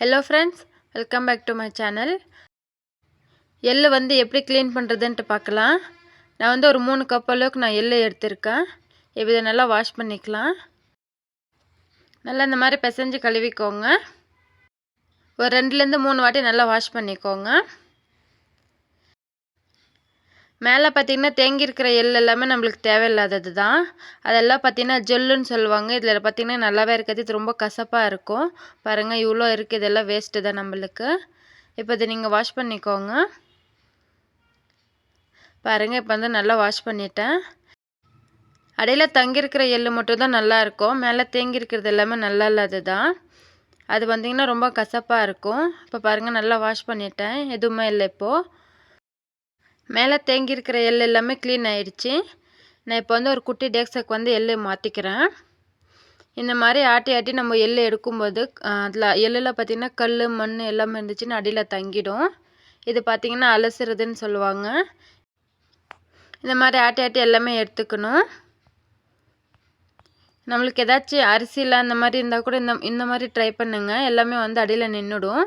Hello friends welcome back to my channel எள்ளு வந்து எப்படி க்ளீன் பண்ணுறதுன்ட்டு பார்க்கலாம். நான் வந்து ஒரு மூணு கப் அளவுக்கு நான் எள்ளு எடுத்திருக்கேன். இப்போ இதை நல்லா வாஷ் பண்ணிக்கலாம். நல்லா இந்த மாதிரி பிசைஞ்சு கழுவிக்கோங்க. ஒரு ரெண்டுலேருந்து மூணு வாட்டி நல்லா வாஷ் பண்ணிக்கோங்க. மேலே பார்த்திங்கன்னா தேங்கி இருக்கிற எள் எல்லாமே நம்மளுக்கு தேவையில்லாதது தான் அதெல்லாம் பார்த்திங்கன்னா ஜெல்லுன்னு சொல்லுவாங்க. இதில் பார்த்திங்கன்னா நல்லாவே இருக்காது. இது ரொம்ப கசப்பாக இருக்கும். பாருங்கள் இவ்வளோ இருக்குது இதெல்லாம் வேஸ்ட்டு தான் நம்மளுக்கு. இப்போ இதை நீங்கள் வாஷ் பண்ணிக்கோங்க. பாருங்கள் இப்போ வந்து நல்லா வாஷ் பண்ணிட்டேன். அடையில் தங்கியிருக்கிற எள்ளு மட்டும் தான் நல்லாயிருக்கும் மேலே தேங்கி இருக்கிறது எல்லாமே நல்லா இல்லாது தான் அது வந்திங்கன்னா ரொம்ப கசப்பாக இருக்கும். இப்போ பாருங்கள் நல்லா வாஷ் பண்ணிட்டேன். எதுவுமே இல்லை இப்போது மேலே தேங்கியிருக்கிற எள் எல்லாமே க்ளீன் ஆகிடுச்சு நான் இப்போ வந்து ஒரு குட்டி டேக்ஸுக்கு வந்து எள் மாற்றிக்கிறேன் இந்த மாதிரி ஆட்டி ஆட்டி நம்ம எள் எடுக்கும்போது அதில் எள்ளில் பார்த்திங்கன்னா கல் மண் எல்லாமே இருந்துச்சுன்னு அடியில் தங்கிடும். இது பார்த்திங்கன்னா அலசுறதுன்னு சொல்லுவாங்க. இந்த மாதிரி ஆட்டி ஆட்டி எல்லாமே எடுத்துக்கணும். நம்மளுக்கு ஏதாச்சும் அரிசியில் அந்த மாதிரி இருந்தால் கூட இந்த இந்த மாதிரி ட்ரை பண்ணுங்கள் எல்லாமே வந்து அடியில் நின்றுடும்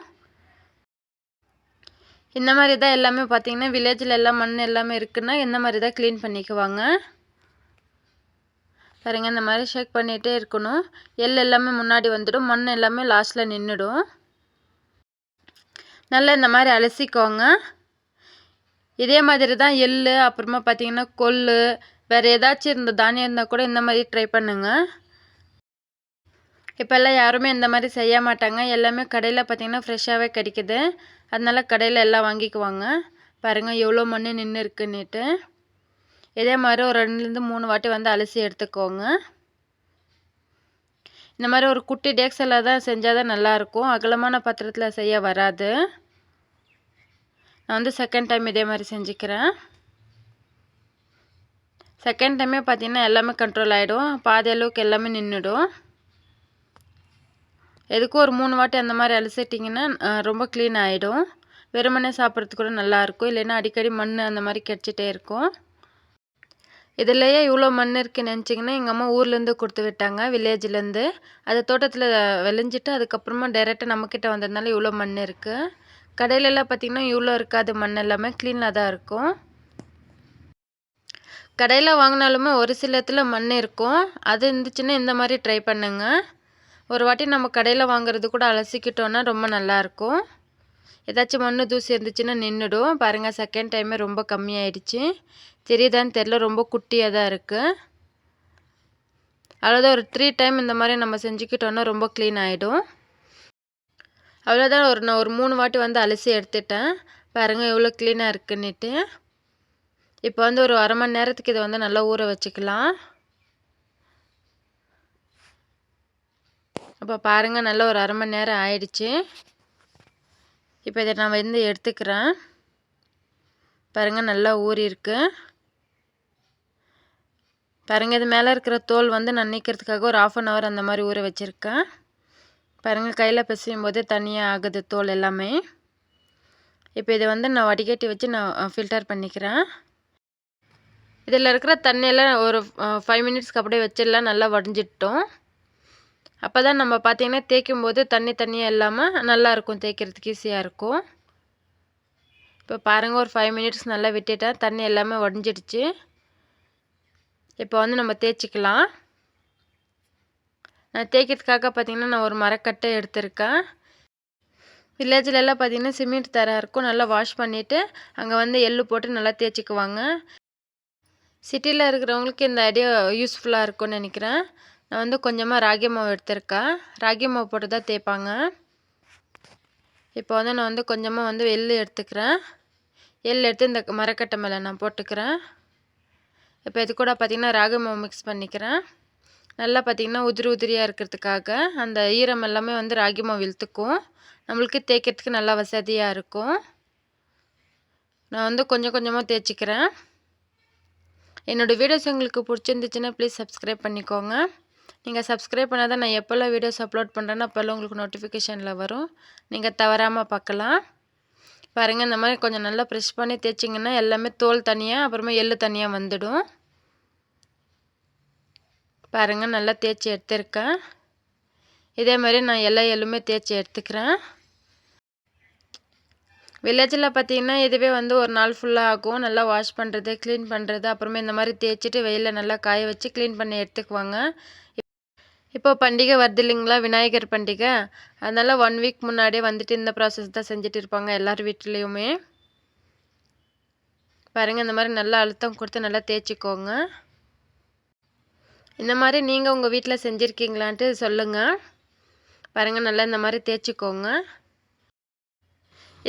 இந்த மாதிரி தான் எல்லாமே பார்த்தீங்கன்னா வில்லேஜில் எல்லாம் மண் எல்லாமே இருக்குன்னா இந்த மாதிரி தான் க்ளீன் பண்ணிக்குவாங்க. பாருங்க இந்த மாதிரி ஷேக் பண்ணிகிட்டே இருக்கணும். எள் எல்லாமே முன்னாடி வந்துடும் மண் எல்லாமே லாஸ்ட்டில் நின்றுடும் நல்லா இந்த மாதிரி அலசிக்கோங்க. இதே மாதிரி தான் எள் அப்புறமா பார்த்தீங்கன்னா கொள்ளு வேறு ஏதாச்சும் இருந்த தானியம் இருந்தால் கூட இந்த மாதிரி ட்ரை பண்ணுங்கள் இப்போல்லாம் யாருமே இந்த மாதிரி செய்ய மாட்டாங்க. எல்லாமே கடையில் பார்த்திங்கன்னா ஃப்ரெஷ்ஷாகவே கிடைக்கிது. அதனால கடையில் எல்லாம் வாங்கிக்குவாங்க. பாருங்கள் எவ்வளோ மண் நின்று இருக்குன்னுட்டு. இதே மாதிரி ஒரு ரெண்டுலேருந்து மூணு வாட்டி வந்து அலசி எடுத்துக்கோங்க. இந்த மாதிரி ஒரு குட்டி டேக்ஸில் தான் செஞ்சால் தான் நல்லாயிருக்கும் அகலமான பாத்திரத்தில் செய்ய வராது. நான் வந்து செகண்ட் டைம் இதே மாதிரி செஞ்சுக்கிறேன். செகண்ட் டைமே பார்த்திங்கன்னா எல்லாமே கண்ட்ரோல் ஆகிடும் பாதி அளவுக்கு எல்லாமே நின்றுடும் எதுக்கும் ஒரு மூணு வாட்டி அந்த மாதிரி அலசிட்டிங்கன்னா ரொம்ப க்ளீன் ஆகிடும் வெறுமனே சாப்பிட்றதுக்கு கூட நல்லாயிருக்கும் இல்லைன்னா அடிக்கடி மண் அந்த மாதிரி கிடச்சிட்டே இருக்கும். இதுலேயே இவ்வளோ மண் இருக்குன்னு நினச்சிங்கன்னா எங்கள் அம்மா ஊர்லேருந்து கொடுத்து விட்டாங்க வில்லேஜ்லேருந்து. அது தோட்டத்தில் விளைஞ்சிட்டு அதுக்கப்புறமா டைரெக்டாக நம்மக்கிட்ட வந்ததுனால இவ்வளோ மண் இருக்குது கடையிலலாம் பார்த்திங்கன்னா இவ்வளோ இருக்காது. மண் எல்லாமே க்ளீனாக தான் இருக்கும். கடையில் வாங்கினாலுமே ஒரு சிலத்தில் மண் இருக்கும். அது இருந்துச்சுன்னா இந்த மாதிரி ட்ரை பண்ணுங்கள் ஒரு வாட்டி நம்ம கடையில் வாங்குறது கூட அலசிக்கிட்டோன்னா ரொம்ப நல்லாயிருக்கும் ஏதாச்சும் மண் தூசி இருந்துச்சுன்னா நின்றுடும் பாருங்கள் செகண்ட் டைமே ரொம்ப கம்மியாயிடுச்சு. தெரியுதான்னு தெரில ரொம்ப குட்டியாக தான் இருக்குது அவ்வளோதான் ஒரு த்ரீ டைம் இந்த மாதிரி நம்ம செஞ்சுக்கிட்டோன்னா ரொம்ப க்ளீன் ஆகிடும் அவ்வளோதான் ஒரு நான் ஒரு மூணு வாட்டி வந்து அலசி எடுத்துட்டேன். பாருங்கள் எவ்வளோ க்ளீனாக இருக்குன்னுட்டு. இப்போ வந்து ஒரு அரை மணி நேரத்துக்கு இதை வந்து நல்லா ஊற வச்சுக்கலாம். அப்போ பாருங்கள் நல்லா ஒரு அரை மணி நேரம் ஆயிடுச்சு. இப்போ இதை நான் வந்து எடுத்துக்கிறேன். பாருங்கள் நல்லா ஊறியிருக்கு பாருங்கள் இது மேலே இருக்கிற தோல் வந்து நான் நீக்கிறதுக்காக ஒரு ஆஃப் அன் ஹவர் அந்த மாதிரி ஊற வச்சுருக்கேன். பாருங்கள் கையில் பிசையும் போதே தனியாக ஆகுது தோல் எல்லாமே. இப்போ இதை வந்து நான் வடிகட்டி வச்சு நான் ஃபில்டர் பண்ணிக்கிறேன். இதில் இருக்கிற தண்ணியெல்லாம் ஒரு ஃபைவ் மினிட்ஸ்க்கு அப்படியே வச்சிடலாம் நல்லா வடிஞ்சிட்டோம். அப்போ தான் நம்ம பார்த்திங்கன்னா தேய்க்கும் போது தண்ணி தண்ணியாக இல்லாமல் நல்லாயிருக்கும் தேய்க்கிறதுக்கு ஈஸியாக இருக்கும். இப்போ பாருங்கள் ஒரு ஃபைவ் மினிட்ஸ் நல்லா விட்டுட்டேன் தண்ணி எல்லாமே உடஞ்சிடுச்சு. இப்போ வந்து நம்ம தேய்ச்சிக்கலாம். நான் தேய்க்கிறதுக்காக பார்த்திங்கன்னா நான் ஒரு மரக்கட்டை எடுத்திருக்கேன். வில்லேஜ்லலாம் பார்த்திங்கன்னா சிமெண்ட் தர இருக்கும் நல்லா வாஷ் பண்ணிவிட்டு அங்கே வந்து எள்ளு போட்டு நல்லா தேய்ச்சிக்குவாங்க. சிட்டியில் இருக்கிறவங்களுக்கு இந்த ஐடியா யூஸ்ஃபுல்லாக இருக்கும்னு நினைக்கிறேன். நான் வந்து கொஞ்சமாக ராகி மாவு எடுத்திருக்கேன். ராகி மாவு போட்டு தான் தேய்ப்பாங்க. இப்போ வந்து நான் வந்து கொஞ்சமாக வந்து எள் எடுத்துக்கிறேன். எள் எடுத்து இந்த மரக்கட்டை மேலே நான் போட்டுக்கிறேன். இப்போ இது கூட பார்த்திங்கன்னா ராகி மாவு மிக்ஸ் பண்ணிக்கிறேன். நல்லா பார்த்திங்கன்னா உதிரி உதிரியாக இருக்கிறதுக்காக அந்த ஈரம் எல்லாமே வந்து ராகி மாவு இழுத்துக்கும். நம்மளுக்கு தேய்க்கிறதுக்கு நல்லா வசதியாக இருக்கும். நான் வந்து கொஞ்சம் கொஞ்சமாக தேய்ச்சிக்கிறேன். என்னோடய வீடியோஸ் உங்களுக்கு பிடிச்சிருந்துச்சுன்னா ப்ளீஸ் சப்ஸ்கிரைப் பண்ணிக்கோங்க. நீங்கள் சப்ஸ்கிரைப் பண்ணால் தான் நான் எப்போல்லாம் வீடியோஸ் அப்லோட் பண்ணுறேன்னா அப்போல்லாம் உங்களுக்கு நோட்டிஃபிகேஷனில் வரும். நீங்கள் தவறாமல் பார்க்கலாம் பாருங்கள் இந்த மாதிரி கொஞ்சம் நல்லா ப்ரெஷ் பண்ணி தேய்ச்சிங்கன்னா எல்லாமே தோல் தனியாக அப்புறமா எள்ளு தனியாக வந்துடும். பாருங்கள் நல்லா தேய்ச்சி எடுத்துருக்கேன். இதே மாதிரி நான் எல்லா எள்ளுமே தேய்ச்சி எடுத்துக்கிறேன். வில்லேஜில் பார்த்தீங்கன்னா இதுவே வந்து ஒரு நாள் ஃபுல்லாக ஆகும். நல்லா வாஷ் பண்ணுறது க்ளீன் பண்ணுறது அப்புறமே இந்த மாதிரி தேய்ச்சிட்டு வெயிலில் நல்லா காய வச்சு க்ளீன் பண்ணி எடுத்துக்குவாங்க. இப்போ பண்டிகை வருது இல்லைங்களா? விநாயகர் பண்டிகை. அதனால் ஒன் வீக் முன்னாடியே வந்துட்டு இந்த ப்ராசஸ் தான் செஞ்சுட்டு இருப்பாங்க எல்லார் வீட்லேயுமே பாருங்கள் இந்த மாதிரி நல்லா அழுத்தம் கொடுத்து நல்லா தேய்ச்சிக்கோங்க. இந்த மாதிரி நீங்கள் உங்கள் வீட்டில் செஞ்சுருக்கீங்களான்ட்டு சொல்லுங்கள் பாருங்கள் நல்லா இந்த மாதிரி தேய்ச்சிக்கோங்க.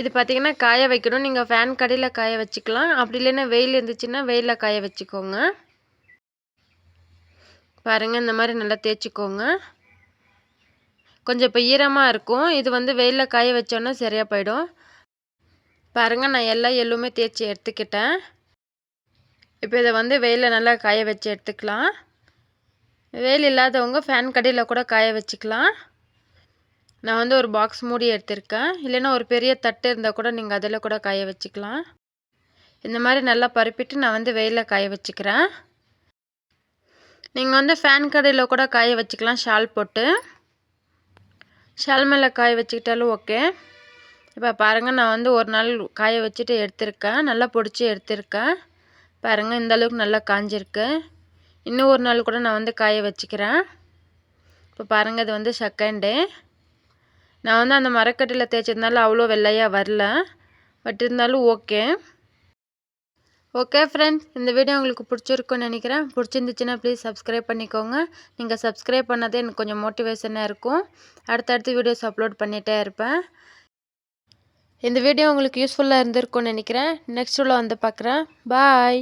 இது பார்த்திங்கன்னா காய வைக்கணும். நீங்கள் ஃபேன் கடையில் காய வச்சுக்கலாம். அப்படி இல்லைன்னா வெயில் இருந்துச்சுன்னா வெயிலில் காய வச்சுக்கோங்க. பாருங்கள் இந்த மாதிரி நல்லா தேய்ச்சிக்கோங்க. கொஞ்சம் இப்போ ஈரமாக இருக்கும். இது வந்து வெயிலில் காய வச்சோன்னா சரியாக போயிடும். பாருங்கள் நான் எல்லா எள்ளுமே தேய்ச்சி எடுத்துக்கிட்டேன். இப்போ இதை வந்து வெயிலில் நல்லா காய வச்சு எடுத்துக்கலாம். வெயில் இல்லாதவங்க ஃபேன் கடையில் கூட காய வச்சுக்கலாம். நான் வந்து ஒரு பாக்ஸ் மூடி எடுத்திருக்கேன். இல்லைன்னா ஒரு பெரிய தட்டு இருந்தால் கூட நீங்கள் அதில் கூட காய வச்சுக்கலாம். இந்த மாதிரி நல்லா பருப்பிட்டு நான் வந்து வெயிலில் காய வச்சுக்கிறேன். நீங்கள் வந்து ஃபேன் கடையில் கூட காய வச்சுக்கலாம். ஷால் போட்டு. ஷால் மேலே காய வச்சுக்கிட்டாலும் ஓகே இப்போ பாருங்கள் நான் வந்து ஒரு நாள் காய வச்சுட்டு எடுத்திருக்கேன். நல்லா பிடிச்சி எடுத்திருக்கேன். பாருங்கள் இந்த அளவுக்கு நல்லா காஞ்சிருக்கு. இன்னும் ஒரு நாள் கூட நான் வந்து காய வச்சுக்கிறேன். இப்போ பாருங்கள் இது வந்து செகண்டு நான் வந்து அந்த மரக்கட்டையில் தேய்ச்சதுனால அவ்வளோ வெள்ளையாக வரல. பட் இருந்தாலும் ஓகே ஓகே ஃப்ரெண்ட்ஸ் இந்த வீடியோ உங்களுக்கு பிடிச்சிருக்குன்னு நினைக்கிறேன். பிடிச்சிருந்துச்சுன்னா ப்ளீஸ் சப்ஸ்கிரைப் பண்ணிக்கோங்க. நீங்கள் சப்ஸ்கிரைப் பண்ணதே எனக்கு கொஞ்சம் மோட்டிவேஷனாக இருக்கும். அடுத்தடுத்து வீடியோஸ் அப்லோட் பண்ணிகிட்டே இருப்பேன். இந்த வீடியோ உங்களுக்கு யூஸ்ஃபுல்லாக இருந்திருக்கும்னு நினைக்கிறேன். நெக்ஸ்ட் உள்ள வந்து பார்க்குறேன். பாய்